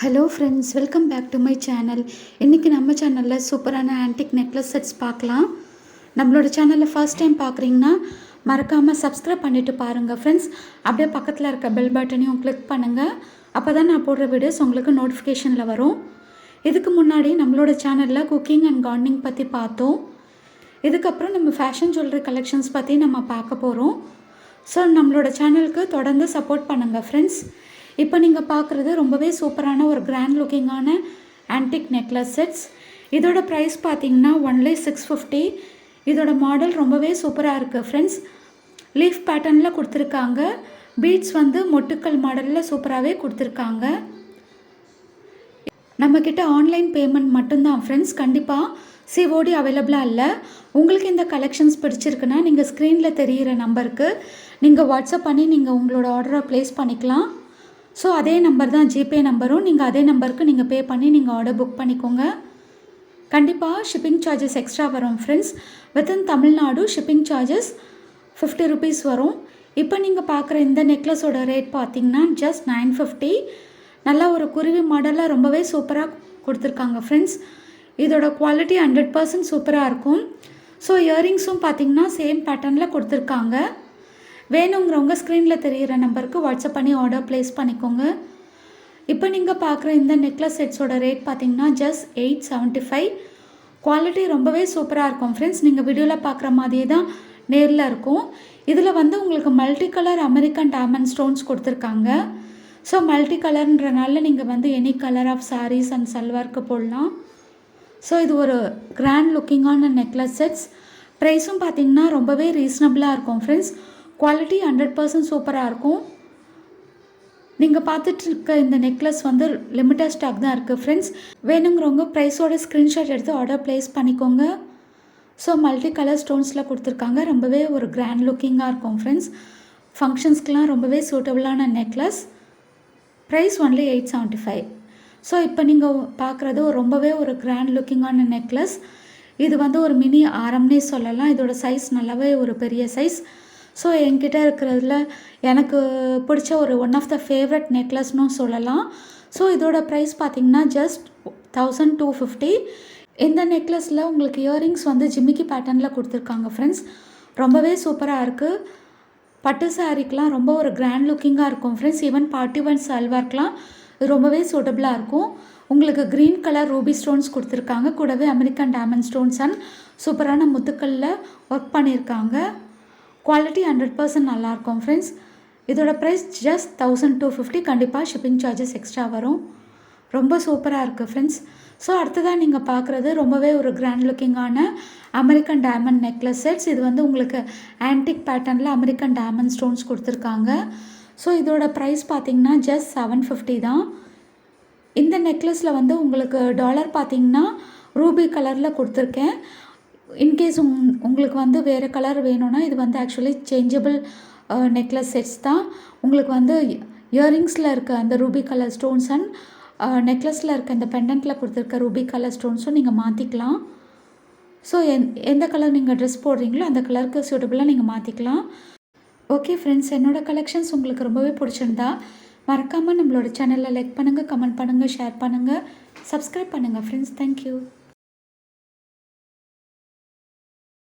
Hello friends welcome back to my channel இன்றைக்கி நம்ம சேனலில் சூப்பரான ஆன்டிக் நெக்லஸ் செட்ஸ் பார்க்கலாம். நம்மளோட சேனலில் ஃபர்ஸ்ட் டைம் பார்க்குறீங்கன்னா மறக்காமல் சப்ஸ்கிரைப் பண்ணிவிட்டு பாருங்கள் ஃப்ரெண்ட்ஸ் அப்படியே பக்கத்தில் இருக்க பெல் பட்டனையும் கிளிக் பண்ணுங்கள் அப்போ தான் நான் போடுற வீடியோஸ் உங்களுக்கு நோட்டிஃபிகேஷனில் வரும். இதுக்கு முன்னாடி நம்மளோட சேனலில் குக்கிங் அண்ட் கார்டனிங் பற்றி பார்த்தோம். இதுக்கப்புறம் நம்ம ஃபேஷன் ஜுவல்லரி கலெக்ஷன்ஸ் பற்றி நம்ம பார்க்க போகிறோம் ஸோ நம்மளோட சேனலுக்கு தொடர்ந்து சப்போர்ட் பண்ணுங்கள் ஃப்ரெண்ட்ஸ் இப்போ நீங்கள் பார்க்குறது ரொம்பவே சூப்பரான ஒரு கிராண்ட் லுக்கிங்கான ஆன்டிக் நெக்லஸ் செட்ஸ் இதோட ப்ரைஸ் பார்த்தீங்கன்னா ஒன்லி சிக்ஸ் ஃபிஃப்டி இதோட மாடல் ரொம்பவே சூப்பராக இருக்குது ஃப்ரெண்ட்ஸ் லீஃப் பேட்டர்னில் கொடுத்துருக்காங்க. பீட்ஸ் வந்து மொட்டுக்கள் மாடலில் சூப்பராகவே கொடுத்துருக்காங்க. நம்மக்கிட்ட ஆன்லைன் பேமெண்ட் மட்டும்தான் ஃப்ரெண்ட்ஸ் கண்டிப்பாக சிஓடி அவைலபிளாக இல்லை. உங்களுக்கு இந்த கலெக்ஷன்ஸ் பிடிச்சிருக்குன்னா நீங்கள் ஸ்க்ரீனில் தெரிகிற நம்பருக்கு நீங்கள் வாட்ஸ்அப் பண்ணி நீங்கள் உங்களோட ஆர்டரை ப்ளேஸ் பண்ணிக்கலாம். ஸோ அதே நம்பர் தான் ஜிபே நம்பரும் நீங்கள் அதே நம்பருக்கு நீங்கள் பே பண்ணி நீங்கள் ஆர்டர் புக் பண்ணிக்கோங்க. கண்டிப்பாக ஷிப்பிங் சார்ஜஸ் எக்ஸ்ட்ரா வரும் friends within Tamil Nadu shipping charges fifty rupees வரும். இப்போ நீங்கள் பார்க்குற இந்த நெக்லஸோட ரேட் பார்த்தீங்கன்னா ஜஸ்ட் நைன் ஃபிஃப்டி நல்லா ஒரு குருவி மாடலில் ரொம்பவே சூப்பராக கொடுத்துருக்காங்க ஃப்ரெண்ட்ஸ் இதோட குவாலிட்டி ஹண்ட்ரட் பர்சன்ட் சூப்பராக இருக்கும். ஸோ இயரிங்ஸும் பார்த்தீங்கன்னா சேம் பேட்டர்னில் கொடுத்துருக்காங்க. வேணுங்கிறவங்க ஸ்க்ரீனில் தெரிகிற நம்பருக்கு வாட்ஸ்அப் பண்ணி ஆர்டர் ப்ளேஸ் பண்ணிக்கோங்க. இப்போ நீங்கள் பார்க்குற இந்த நெக்லஸ் செட்ஸோட ரேட் பார்த்தீங்கன்னா just eight seventy five quality ரொம்பவே சூப்பராக இருக்கும் ஃப்ரெண்ட்ஸ் நீங்கள் வீடியோவில் பார்க்குற மாதிரியே தான் நேரில் இருக்கும். இதில் வந்து உங்களுக்கு multi colour American diamond stones கொடுத்துருக்காங்க. ஸோ மல்டி கலர்ன்றனால நீங்கள் வந்து any colour of sarees and சல்வார்க்கு போடலாம். ஸோ இது ஒரு கிராண்ட் லுக்கிங்கான நெக்லஸ் செட்ஸ் ப்ரைஸும் பார்த்தீங்கன்னா ரொம்பவே ரீசனபிளாக இருக்கும் ஃப்ரெண்ட்ஸ் குவாலிட்டி ஹண்ட்ரட் பர்சன்ட் சூப்பராக இருக்கும். நீங்கள் பார்த்துட்டு இருக்க இந்த நெக்லஸ் வந்து லிமிட்டட் ஸ்டாக் தான் இருக்குது ஃப்ரெண்ட்ஸ் வேணுங்கிறவங்க ப்ரைஸோட ஸ்க்ரீன்ஷாட் எடுத்து ஆர்டர் ப்ளேஸ் பண்ணிக்கோங்க. ஸோ மல்டி கலர் ஸ்டோன்ஸில் கொடுத்துருக்காங்க. ரொம்பவே ஒரு கிராண்ட் லுக்கிங்காக இருக்கும் ஃப்ரெண்ட்ஸ் ஃபங்க்ஷன்ஸ்க்கெலாம் ரொம்பவே சூட்டபுளான necklace price only eight seventy five so இப்போ நீங்கள் பார்க்குறது ரொம்பவே ஒரு கிராண்ட் லுக்கிங்கான நெக்லஸ் இது வந்து ஒரு மினி ஆரம்னே சொல்லலாம். இதோட சைஸ் நல்லாவே ஒரு பெரிய சைஸ் ஸோ என்கிட்ட இருக்கிறதுல எனக்கு பிடிச்ச ஒரு ஒன் ஆஃப் த ஃபேவரட் நெக்லஸ்னும் சொல்லலாம். ஸோ இதோட ப்ரைஸ் பார்த்திங்கன்னா ஜஸ்ட் தௌசண்ட் டூ ஃபிஃப்டி இந்த நெக்லஸில் உங்களுக்கு இயரிங்ஸ் வந்து ஜிமிக்கி பேட்டர்னில் கொடுத்துருக்காங்க ஃப்ரெண்ட்ஸ் ரொம்பவே சூப்பராக இருக்குது பட்டு சாரீக்கெலாம் ரொம்ப ஒரு கிராண்ட் லுக்கிங்காக இருக்கும் ஃப்ரெண்ட்ஸ் ஈவன் பார்ட்டி ஒன் சல்வார்க்கெலாம் ரொம்பவே சூட்டபிளாக இருக்கும். உங்களுக்கு க்ரீன் கலர் ரூபி ஸ்டோன்ஸ் கொடுத்துருக்காங்க. கூடவே அமெரிக்கன் டேமண்ட் ஸ்டோன்ஸ் அண்ட் சூப்பரான முத்துக்களில் ஒர்க் பண்ணியிருக்காங்க குவாலிட்டி ஹண்ட்ரட் பர்சன்ட் நல்லாயிருக்கும் ஃப்ரெண்ட்ஸ் இதோட price just thousand two fifty கண்டிப்பாக ஷிப்பிங் சார்ஜஸ் எக்ஸ்ட்ரா வரும். ரொம்ப சூப்பராக இருக்குது ஃப்ரெண்ட்ஸ் ஸோ அடுத்ததாக நீங்கள் பார்க்குறது ரொம்பவே ஒரு கிராண்ட் லுக்கிங்கான அமெரிக்கன் டைமண்ட் நெக்லஸ் செட்ஸ் இது வந்து உங்களுக்கு ஆன்டிக் பேட்டர்னில் அமெரிக்கன் டைமண்ட் ஸ்டோன்ஸ் கொடுத்துருக்காங்க. ஸோ இதோட ப்ரைஸ் பார்த்தீங்கன்னா ஜஸ்ட் செவன் ஃபிஃப்டி தான். இந்த நெக்லஸில் வந்து உங்களுக்கு டாலர் பார்த்தீங்கன்னா ரூபி கலரில் கொடுத்துருக்கேன். இன்கேஸ் உங் உங்களுக்கு வந்து வேறு கலர் வேணும்னா இது வந்து ஆக்சுவலி சேஞ்சபிள் நெக்லஸ் செட்ஸ் தான். உங்களுக்கு வந்து இயரிங்ஸில் இருக்க அந்த ரூபி கலர் ஸ்டோன்ஸ் அண்ட் நெக்லஸில் இருக்க இந்த பெண்டண்ட்டில் கொடுத்துருக்க ரூபி கலர் ஸ்டோன்ஸும் நீங்கள் மாற்றிக்கலாம் ஸோ எந் எந்த கலர் நீங்கள் ட்ரெஸ் போடுறீங்களோ அந்த கலருக்கு சூட்டபுளாக நீங்கள் மாற்றிக்கலாம் ஓகே ஃப்ரெண்ட்ஸ் என்னோடய கலெக்ஷன்ஸ் உங்களுக்கு ரொம்பவே பிடிச்சிருந்தா மறக்காமல் நம்மளோட சேனலில் லைக் பண்ணுங்கள் கமெண்ட் பண்ணுங்கள் ஷேர் பண்ணுங்கள் சப்ஸ்கிரைப் பண்ணுங்கள் ஃப்ரெண்ட்ஸ் தேங்க்யூ